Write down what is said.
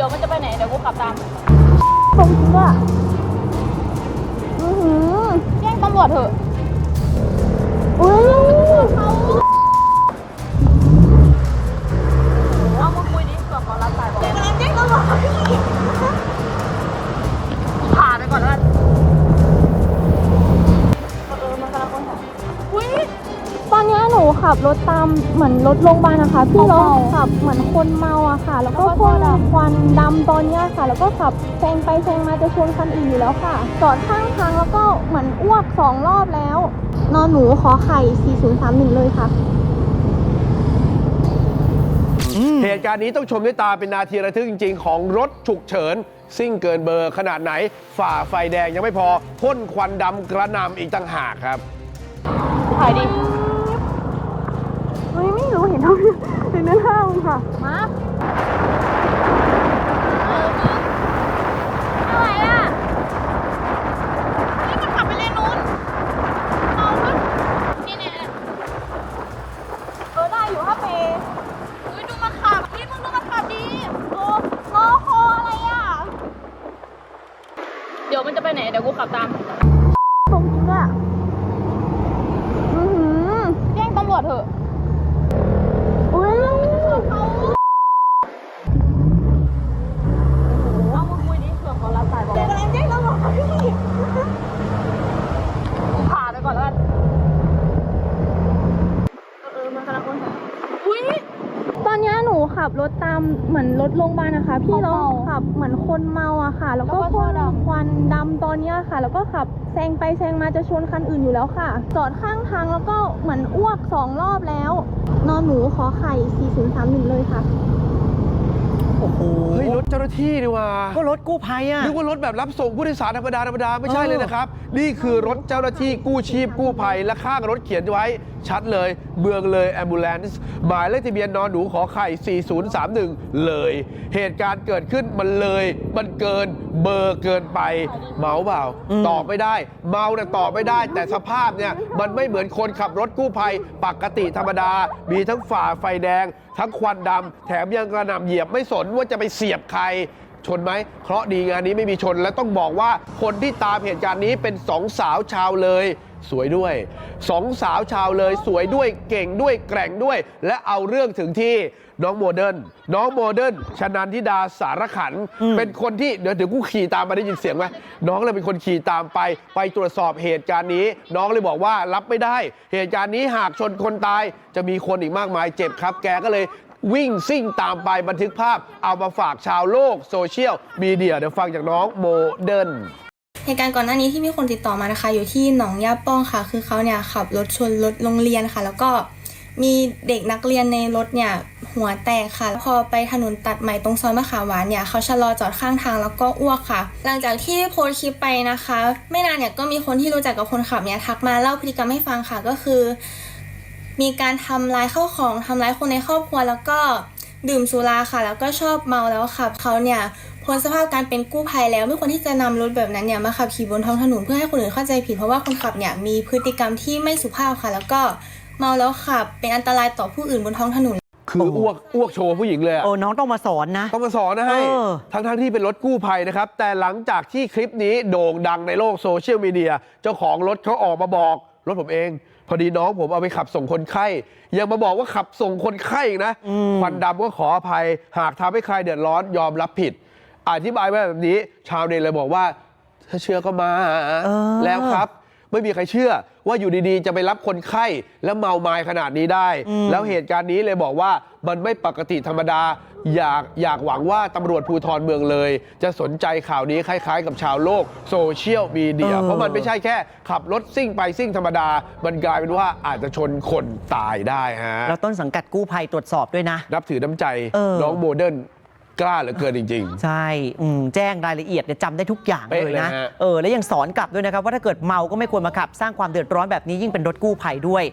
ขับตามตรงจริงด้วยอือหือแจ้งตำรวจเถอะอุ้ย ขับรถตามเหมือนรถโรงพยาบาลนะคะพี่รถเมาขับเหมือนคนเมาอะค่ะ แล้วก็แล้วก็พ่นท่อดำควันดำตอนเนี้ยค่ะ แล้วก็ขับแซงไปแซงมาจะชนคันอื่นอยู่แล้วค่ะจอดข้างทางแล้วก็เหมือนอ้วกสองรอบแล้ว นอนหนูขอไข่ 4031 เลยค่ะ เหตุการณ์นี้ต้องชมด้วยตาเป็นนาทีระทึกจริง ๆ ของรถฉุกเฉินซิ่งเกินเบอร์ขนาดไหน ฝ่าไฟแดงยังไม่พอพ่นควันดำกระหน่ำอีกต่างหากครับถ่ายดิเฮ้ยไม่ รู้เห็นเท่านั้นห้ามค่ะ มาอะไรอะนี่มันขับไปเลนนู้นเมาปะนี่เนี่ยเออได้อยู่ถ้าเปดูมาขับนี่มึงดูมาขับดีโอ้งอคอะไรอะเดี๋ยวมันจะไปไหน เดี๋ยวกูขับตามตรงจริงด้วยอือหือแจ้งตำรวจเถอะ อุ้ย เอามาคุยดิเผื่อเขารับสายบอก กำลังแจ้งตำรวจค่ะพี่ ผ่าไปก่อนแล้วกันเออมันกำลังคนหาอุ้ย ตอนเนี้ยหนู ขับรถตามเหมือนรถโรงพยาบาลนะคะ พี่รถเมาขับเหมือนคนเมาอะค่ะ แล้วก็แล้วก็พ่นท่อดำ ควันดำตอนเนี้ยค่ะ แล้วก็ขับแซงไปแซงมาจะชนคันอื่นอยู่แล้วค่ะ จอดข้างทางแล้วก็เหมือนอ้วกสองรอบแล้ว นอนหนูขอไข่4031เลยค่ะ โอ้โหเฮ้ยรถเจ้าหน้าที่นี่ว่าก็รถกู้ภัยอะ นึกว่ารถแบบรับส่งผู้โดยสารธรรมดาธรรมดาไม่ใช่เออ เลยนะครับ นี่คือรถเจ้าหน้าที่กู้ชีพกู้ภัยและข้างรถเขียนไว้ชัดเลย เมืองเลยแอมบูเลนซ์หมายเลขทะเบียนนอนหนูขอไข่ 4031 เลย เหตุการณ์เกิดขึ้นมันเลย มันเกินเบอร์เกินไป เมาเปล่าอืมตอบไม่ได้ เมาเนี่ยตอบไม่ได้ แต่สภาพเนี่ยมันไม่เหมือนคนขับรถกู้ภัยปกติธรรมดา มีทั้งฝ่าไฟแดง ทั้งควันดำแถมยังกระหน่ำเหยียบไม่สนว่าจะไปเสียบใคร ชนไหมเคราะห์ดีงานนี้ไม่มีชน และต้องบอกว่าคนที่ตามเหตุการณ์นี้เป็นสองสาวชาวเลย สวยด้วยสองสาวชาวเลย สวยด้วยเก่งด้วยแกร่งด้วย และเอาเรื่องถึงที่น้องโมเดิร์นน้องโมเดิร์นชนันทิดาสารขันอืมเป็นคนที่เดี๋ยวเดี๋ยวกูขี่ตามมาได้ยินเสียงไหมน้องเลยเป็นคนขี่ตามไป ไปตรวจสอบเหตุการณ์นี้ น้องเลยบอกว่ารับไม่ได้ เหตุการณ์นี้หากชนคนตายจะมีคนอีกมากมายเจ็บครับ แกก็เลย วิ่งซิ่งตามไปบันทึกภาพ เอามาฝากชาวโลกโซเชียลมีเดียเดี๋ยวฟังจากน้องโมเดิร์นเหตุการณ์ก่อนหน้านี้ที่มีคนติดต่อมานะคะ อยู่ที่หนองยาป้องค่ะ คือเขาเนี่ยขับรถชนรถโรงเรียนค่ะ แล้วก็มีเด็กนักเรียนในรถเนี่ยหัวแตกค่ะ พอไปถนนตัดใหม่ตรงซอยมะขามหวานเนี่ยเขาชะลอจอดข้างทางแล้วก็อ้วกค่ะ หลังจากที่โพสคลิปไปนะคะ ไม่นานเนี่ยก็มีคนที่รู้จักกับคนขับเนี่ยทักมาเล่าพฤติกรรมให้ฟังค่ะก็คือ มีการทำร้ายข้าวของทำร้ายคนในครอบครัว แล้วก็ดื่มสุราค่ะ แล้วก็ชอบเมาแล้วขับเขาเนี่ยพ้นสภาพการเป็นกู้ภัยแล้วไม่ควรที่จะนำรถแบบนั้นเนี่ยมาขับขี่บนท้องถนนเพื่อให้คนอื่นเข้าใจผิดเพราะว่าคนขับเนี่ยมีพฤติกรรมที่ไม่สุภาพค่ะ แล้วก็เมาแล้วขับเป็นอันตรายต่อผู้อื่นบนท้องถนนคืออ้วกอ้วกโชว์ผู้หญิงเลยอะโอ้น้องต้องมาสอนนะ ต้องมาสอนนะให้ เออ ทั้งทั้งๆที่เป็นรถกู้ภัยนะครับ แต่หลังจากที่คลิปนี้โด่งดังในโลกโซเชียลมีเดีย เจ้าของรถเขาออกมาบอก รถผมเอง พอดีน้องผมเอาไปขับส่งคนไข้ยังมาบอกว่าขับส่งคนไข้อีกนะอืมควันดำก็ขออภัย หากทำให้ใครเดือดร้อนยอมรับผิด อธิบายไว้แบบนี้ ชาวเน็ตเลยบอกว่าถ้าเชื่อก็มาเออแล้วครับไม่มีใครเชื่อว่าอยู่ดีๆ จะไปรับคนไข้แล้วเมาไม้ขนาดนี้ได้ แล้วเหตุการณ์นี้เลยบอกว่ามันไม่ปกติธรรมดา อยากอยากหวังว่าตำรวจภูธรเมืองเลย จะสนใจข่าวนี้คล้าย ๆ กับชาวโลกโซเชียลมีเดีย เออ เพราะมันไม่ใช่แค่ขับรถซิ่งไปซิ่งธรรมดา มันกลายเป็นว่าอาจจะชนคนตายได้ฮะ แล้วต้นสังกัดกู้ภัยตรวจสอบด้วยนะ นับถือน้ำใจเออ น้องโมเดิร์นกล้าเหลือเกินจริงๆใช่อืมแจ้งรายละเอียดเนี่ยจำได้ทุกอย่างเป๊ะเลยนะ เลยฮะ เออ แล้วยังสอนกลับด้วยนะครับ ว่าถ้าเกิดเมา ก็ไม่ควรมาขับ สร้างความเดือดร้อนแบบนี้ยิ่งเป็นรถกู้ภัยด้วย